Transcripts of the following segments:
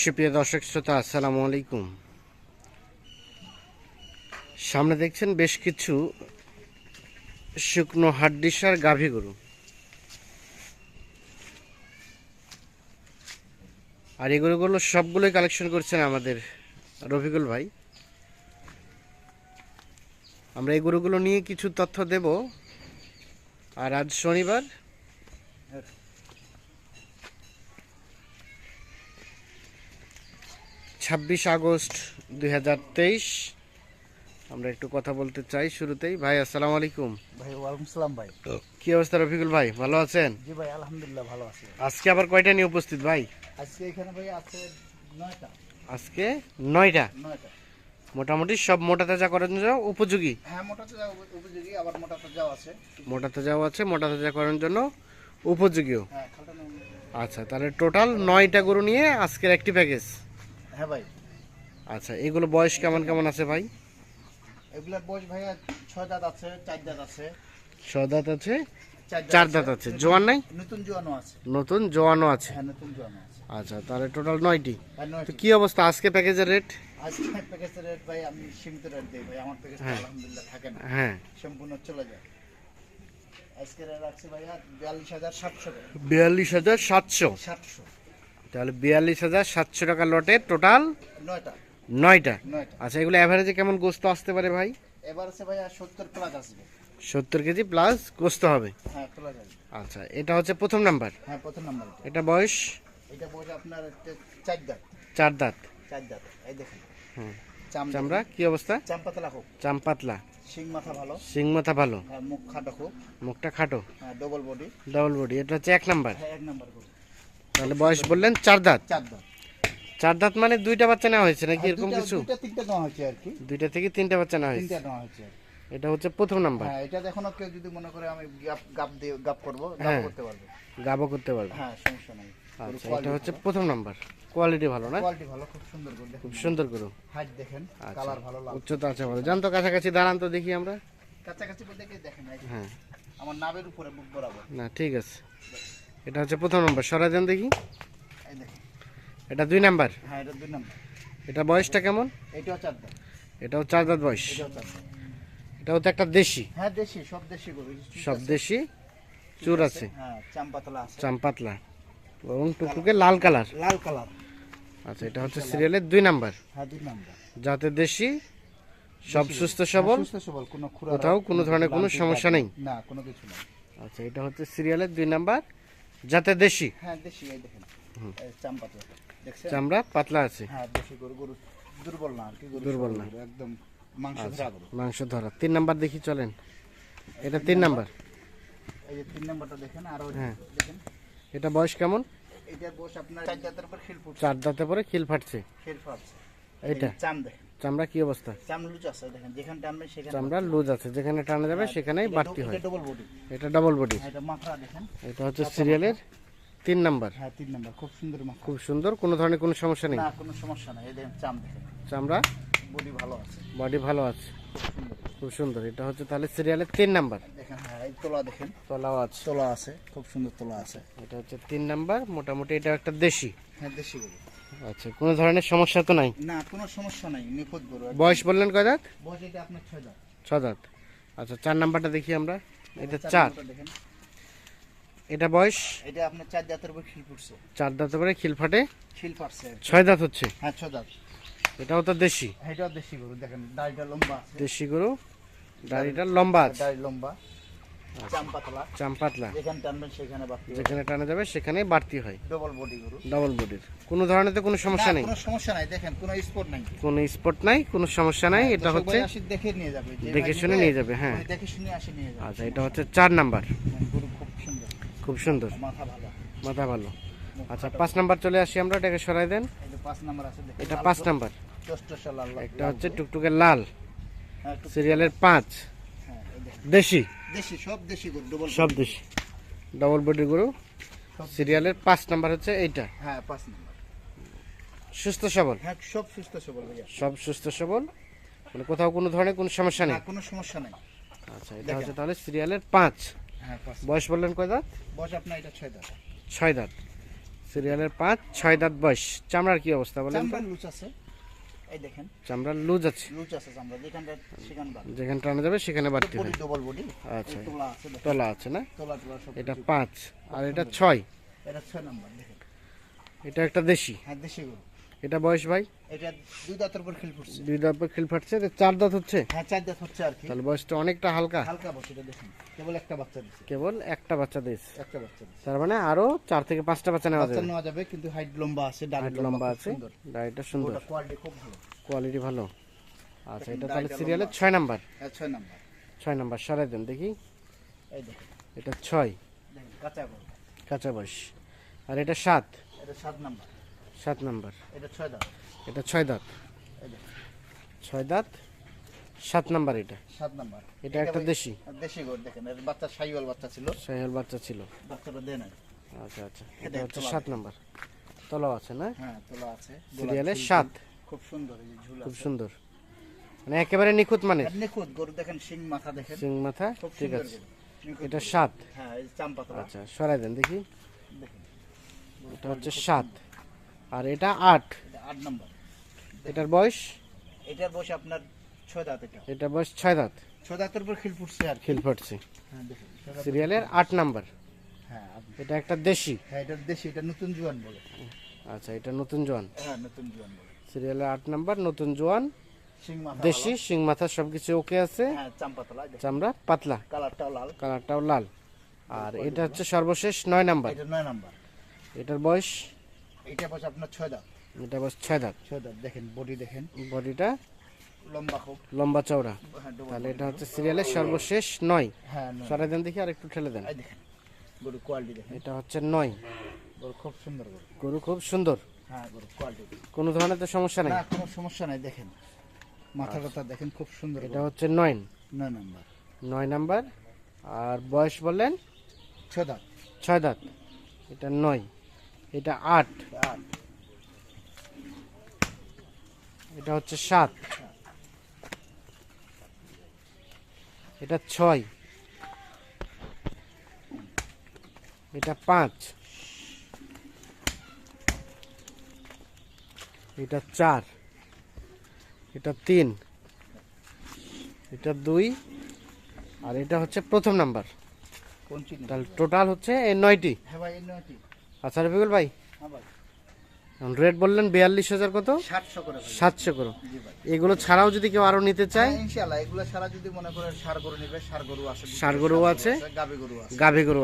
সুপ্রিয় দর্শক শ্রোতা, আসসালামু আলাইকুম। সামনে দেখছেন বেশ কিছু শুকনো হাড্ডিসার গাভী গরু। আর এই গরুগুলো সবগুলোই কালেকশন করছেন আমাদের রফিকুল ভাই। আমরা এই গরুগুলো নিয়ে কিছু তথ্য দেব। আর আজ শনিবার ছাব্বিশ আগস্ট দু হাজার তেইশ। আমরা একটু কথা বলতে চাই শুরুতেই। ভাই আসসালামু আলাইকুম। ভাই ওয়ালাইকুম সালাম ভাই। কি অবস্থা রফিকুল ভাই ভালো আছেন? জি ভাই আলহামদুলিল্লাহ ভালো আছি। আজকে আবার কয়টা নিয়ে উপস্থিত ভাই? আজকে এখানে ভাই আছে নয়টা। আজকে নয়টা? নয়টা। মোটামুটি সব মোটা তাজা করার জন্য উপযোগী? হ্যাঁ মোটাতে যাও উপযোগী আবার মোটাতে যাও আছে। মোটা তাজাও আছে মোটা তাজা করার জন্য উপযোগীও। হ্যাঁ আচ্ছা তাহলে টোটাল নয়টা গরু নিয়ে আজকের একটি প্যাকেজ হ্যাঁ ভাই। আচ্ছা এগুলো বয়স কেমন কেমন আছে ভাই? এগুলার বয়স ভাইয়া ছয় দাঁত আছে চার দাঁত আছে। সদাত আছে চার দাঁত আছে। জোয়ান নাই? নতুন জোয়ানো আছে। নতুন জোয়ানও আছে? হ্যাঁ নতুন জোয়ানো আছে। আচ্ছা তাহলে টোটাল নয়টি। তো কি অবস্থা? আজকে প্যাকেজের রেট আজকে প্যাকেজের রেট ভাই আমি সীমিত রেট দিই ভাই। আমার প্যাকেজ। আলহামদুলিল্লাহ থাকে না। হ্যাঁ। সম্পূর্ণ চলে যায়। আজকে রাখছি ভাইয়া বিয়াল্লিশ হাজার সাতশো বিয়াল্লিশ হাজার সাতশো। সাতশো। তাহলে বিয়াল্লিশ হাজার সাতশো টাকা লটে টোটাল নয়টা। নয়টা। আচ্ছা এগুলো অ্যাভারেজে কেমন গোস্ত আসতে পারে ভাই? ভাইয়া সত্তর প্লাস আসবে। সত্তর কেজি প্লাস গোস্ত হবে? হ্যাঁ আচ্ছা এটা হচ্ছে প্রথম নাম্বার হ্যাঁ প্রথম নাম্বার এটা। বয়স? এটা আপনার চার দাঁত। চার দাঁত। চার দাঁত। এই দেখেন। হুম। চাম চামড়া কি অবস্থা? চাম্পাতলা হোক চাম পাতলা। শিং মাথা ভালো। সিং মাথা ভালো। হ্যাঁ মুখ খাটো খুব। মুখটা খাটো? হ্যাঁ ডবল বডি ডবল বডি এটা হচ্ছে এক নাম্বার হ্যাঁ এক নাম্বার তাহলে বয়স বললেন চার দাঁত। চার দাঁত। চার দাঁত মানে দুইটা বাচ্চা নেওয়া হয়েছে নাকি এরকম কিছু? দুইটা তিনটা নেওয়া হয়েছে আর কি। দুইটা থেকে তিনটা বাচ্চা নেওয়া হয়েছে। তিনটা নেওয়া হয়েছে এটা হচ্ছে প্রথম নাম্বার। হ্যাঁ এটা এখনও কেউ যদি মনে করে আমি গাপ গাপ দিয়ে গাপ করব গাপ হ্যাঁ। করতে পারবে। গাবো করতে পারবে। হ্যাঁ সমস্যা নাই। আচ্ছা এটা হচ্ছে প্রথম নাম্বার। কোয়ালিটি ভালো না? কোয়ালিটি ভালো খুব সুন্দর করে খুব সুন্দর করো। হাইট দেখেন আচ্ছা। কালার ভালো লাল উচ্চতা আছে ভালো। জান তো কাছাকাছি দাঁড়ান তো দেখি আমরা। কাছাকাছি বলতে কি দেখেন হ্যাঁ। আমার নাবের উপরে বুক বরাবর। না ঠিক আছে। এটা হচ্ছে প্রথম নম্বর সরা দেন দেখি। এটা দুই নাম্বার হ্যাঁ এটা দুই নাম্বার এটা বয়সটা কেমন? এটাও চার দাঁত। এটাও চার দাঁত বয়স। এটাও চার তো একটা দেশি। হ্যাঁ দেশি সব দেশি গরু। সব আছে, দেশি? চুর আছে। হ্যাঁ চাম্পাতলা আছে। চাম্পাতলা। এবং টুকটুকে লাল কালার। লাল কালার। আচ্ছা এটা হচ্ছে সিরিয়ালের দুই নাম্বার হ্যাঁ দুই নাম্বার যাতে দেশি সব সুস্থ সবল। সুস্থ সবল কোনো কোথাও কোনো ধরনের কোনো সমস্যা নেই। না কোনো কিছু নেই। আচ্ছা এটা হচ্ছে সিরিয়ালের দুই নাম্বার যাতে দেশি? হ্যাঁ দেশি এই দেখেন। এই চাম্পাতলা দেখছেন? চামড়া পাতলা আছে। হ্যাঁ দেশি গরু গরু দুর্বল না আর কি গরু দুর্বল না। একদম মাংস ধরা গরু। মাংস ধরা। তিন নাম্বার দেখি চলেন। এটা তিন নাম্বার। এই যে তিন নাম্বারটা দেখেন আর হ্যাঁ। দেখেন। এটা বয়স কেমন? এটার বয়স আপনার চার জাতের উপর খিল ফুটছে। চার দাঁতে পরে খিল ফাটছে। খিল ফাটছে। এইটা। চাম দেখেন। চামড়া কি অবস্থা? আছে দেখেন যেখানে সেখানে চামড়া লুজ আছে যেখানে টানা যাবে সেখানেই বাড়তি হয়। ডবল বডি এটা ডাবল বডি এটা মাথা দেখেন। এটা হচ্ছে সিরিয়ালের তিন নাম্বার। হ্যাঁ তিন নাম্বার খুব সুন্দর মাথা। খুব সুন্দর কোনো ধরনের কোনো সমস্যা নেই। না কোনো সমস্যা নাই এই দেখেন চাম দেখেন। চামড়া? বডি ভালো আছে। বডি ভালো আছে। খুব সুন্দর। এটা হচ্ছে তাহলে সিরিয়ালের তিন নাম্বার। দেখেন হ্যাঁ এই তোলা দেখেন। তলাও আছে। তোলা আছে খুব সুন্দর তোলা আছে। এটা হচ্ছে তিন নাম্বার মোটামুটি এটা একটা দেশি। হ্যাঁ দেশি গরু। আচ্ছা কোনো ধরনের সমস্যা তো নাই? না কোনো সমস্যা নাই নিখুঁত গরু বয়স বললেন কয় দাঁত? বয়স এটা আপনার ছয় দাঁত। ছ দাঁত। আচ্ছা চার নাম্বারটা দেখি আমরা। এটা চার এটা বয়স? এটা আপনার চার দাঁতের উপর খিল ফুটছে। চার দাঁতে পরে খিল ফাটে? খিল কি। ছয় দাঁত হচ্ছে? হ্যাঁ ছয় দাঁত। এটাও তো দেশি। এটাও দেশি গরু দেখেন দাড়িটা লম্বা আছে। দেশি গরু দাড়িটা লম্বা আছে। দাড়ি লম্বা। পাতলা যেখানে টানা যাবে সেখানেই বাড়তি হয়। ডবল বডি বডির কোনো ধরনের তো কোনো সমস্যা নেই। কোনো সমস্যা নাই। দেখেন কোনো স্পট নাই। কোনো স্পট নাই কোনো সমস্যা নাই। এটা হচ্ছে দেখে নিয়ে যাবে। দেখে শুনে নিয়ে যাবে, হ্যাঁ। দেখে শুনে আসি নিয়ে যাবে। আচ্ছা এটা হচ্ছে চার নাম্বার। হ্যাঁ, খুব সুন্দর। মাথা ভালো। মাথা ভালো। আচ্ছা পাঁচ নাম্বার চলে আসি আমরা এটাকে সরাই দেন। এটা পাঁচ নাম্বার। একটা হচ্ছে টুকটুকে লাল। হ্যাঁ, সিরিয়ালের পাঁচ। হ্যাঁ, দেশি। দেশি সব দেশি গরু ডবল সব দেশি। ডাবল বডি গরু। সিরিয়ালের পাঁচ নাম্বার হচ্ছে এইটা। হ্যাঁ পাঁচ নাম্বার সুস্থ সবল? হ্যাঁ সব সুস্থ সবল ভাইয়া। সব সুস্থ সবল? মানে কোথাও কোনো ধরনের কোনো সমস্যা নেই? কোনো সমস্যা নেই। আচ্ছা এটা হচ্ছে তাহলে সিরিয়ালের পাঁচ। হ্যাঁ পাঁচ। বয়স বললেন কয় দাঁত? বয়স আপনার এটা ছয় দাঁত। ছয় দাঁত। সিরিয়ালের পাঁচ ছয় দাঁত বয়স। চামড়ার কি অবস্থা বলেন লুচ আছে। এই দেখেন। চামড়ার লুজ আছে। লুচ আছে চামড়া যেখানটা সেখান যেখানে টানা যাবে সেখানে বাড়তি বডি হয় ডবল বডি আচ্ছা তোলা আছে তোলা আছে না? তোলা তোলা সব এটা কিছু। পাঁচ আর এটা ছয়। এটা ছয় নাম্বার দেখেন। এটা একটা দেশি। হ্যাঁ দেশি গরু। এটা বয়স ভাই? এটা দুই দাঁতের উপর খেল পড়ছে। দুই দাঁত পর খিল ফাটছে এটা চার দাঁত হচ্ছে? হ্যাঁ চার দাঁত হচ্ছে আর কি। তাহলে বয়সটা অনেকটা হালকা। হালকা বসে এটা দেখেন। কেবল একটা বাচ্চা দিচ্ছে কেবল একটা বাচ্চা দিয়েছে একটা বাচ্চা তার মানে আরও চার থেকে পাঁচটা বাচ্চা নেওয়া যাবে। নেওয়া যাবে কিন্তু হাইট লম্বা আছে লম্বা আছে। সুন্দর। ডাইটা সুন্দর। কোয়ালিটি খুব ভালো। কোয়ালিটি ভালো। আচ্ছা এটা তাহলে সিরিয়ালের ছয় নাম্বার। হ্যাঁ ছয় নাম্বার। ছয় নাম্বার সরাই দেন দেখি। এই দেখেন। এটা ছয়। দেখেন কাঁচা গরু। কাঁচা বয়স। আর এটা সাত। এটা সাত নাম্বার। সাত নাম্বার। এটা ছয় দাঁত। এটা ছয় দাঁত। ছয় দাঁত সাত নাম্বার এটা। সাত নাম্বার। এটা একটা দেশি। দেশি গরু দেখেন এর বাচ্চা সাইওয়াল বাচ্চা ছিল। সাইহল বাচ্চা ছিল। বাচ্চাটা দেয় নাই। আচ্ছা আচ্ছা। এটা হচ্ছে সাত নাম্বার। তলাও আছে না? হ্যাঁ তোলা আছে। সিরিয়ালের গোলাপ সাত। খুব সুন্দর এই ঝুল খুব সুন্দর। মানে একেবারে নিখুঁত মানে। নিখুঁত গরু দেখেন শিং মাথা দেখেন। সিং মাথা ঠিক আছে। এটা সাত। হ্যাঁ এই চাম্পা তোলা আচ্ছা সরাই দেন দেখি। দেখেন। এটা হচ্ছে সাত। আর এটা আট। আট নাম্বার। এটার বয়স? এটার বয়স আপনার ছয় দাঁত এটা। এটা বয়স ছয় দাঁত। ছয় দাঁতের উপর খিল ফুটছে আর খিল ফাটছে। হ্যাঁ দেখেন সিরিয়ালের আট নাম্বার। হ্যাঁ এটা একটা দেশি। হ্যাঁ এটা দেশি এটা নতুন জোয়ান বলে। আচ্ছা এটা নতুন জোয়ান। হ্যাঁ নতুন জোয়ান বলে। সিরিয়ালের আট নাম্বার নতুন জোয়ান। দেশি শিং মাথা সবকিছু ওকে আছে। হ্যাঁ চামড়া পাতলা। কালারটাও লাল। কালারটাও লাল। আর এটা হচ্ছে সর্বশেষ নয় নাম্বার। এটা নয় নাম্বার। এটার বয়স? এটা বয়স আপনার ছয় দাঁত। এটা বয়স ছয় দাঁত। ছয় দাঁত দেখেন বডি দেখেন। বডিটা লম্বা খুব। লম্বা চওড়া। হ্যাঁ তাহলে এটা হচ্ছে সিরিয়ালের সর্বশেষ নয়। হ্যাঁ। সরাই দেন দেখি আর একটু ঠেলে দেন। এই দেখেন গরু কোয়ালিটি দেখেন। এটা হচ্ছে নয়। গরু খুব সুন্দর গরু। গরু খুব সুন্দর। হ্যাঁ গরু কোয়ালিটি কোনো ধরনের তো সমস্যা নাই? না কোনো সমস্যা নাই দেখেন। মাথা টাথা দেখেন খুব সুন্দর এটা হচ্ছে নয়। নয় নাম্বার। নয় নাম্বার। আর বয়স বললেন ছয় দাঁত। ছয় দাঁত। এটা নয়। এটা আট। এটা হচ্ছে সাত। এটা ছয়। এটা পাঁচ। এটা চার। এটা তিন। এটা দুই। আর এটা হচ্ছে প্রথম নাম্বার। তাহলে টোটাল হচ্ছে নয়টি। হ্যাঁ ভাই নয়টি। আচ্ছা রফিকুল ভাই? হ্যাঁ রেট বললেন বিয়াল্লিশ হাজার কত? সাতশো করে এগুলো ছাড়াও যদি কেউ আরও নিতে চায়? হ্যাঁ, ইনশাআল্লাহ। এগুলো সারা যদি মনে করেন সার গরু নেবে সার গরু আছে ষাঁড় গরু আছে। গাবি গরু আছে। গাবি গরু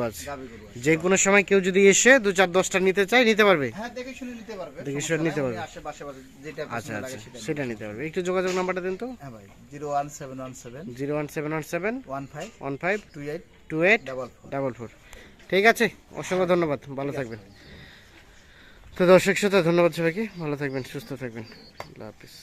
যে কোনো সময় কেউ যদি এসে দু চার দশটা নিতে চায় নিতে পারবে? হ্যাঁ দেখে শুনে নিতে পারবে। দেখে শুনে নিতে পারবে। আশেপাশে যেটা আচ্ছা আচ্ছা সেটা নিতে পারবে। একটু যোগাযোগ নাম্বারটা দিন তো। হ্যাঁ ভাই zero one seven one seven zero one seven one seven one five one five two eight two eight double double four. ঠিক আছে অসংখ্য ধন্যবাদ ভালো থাকবেন। তো দর্শক শ্রোতা ধন্যবাদ সবাইকে ভালো থাকবেন সুস্থ থাকবেন। আল্লাহ হাফিজ।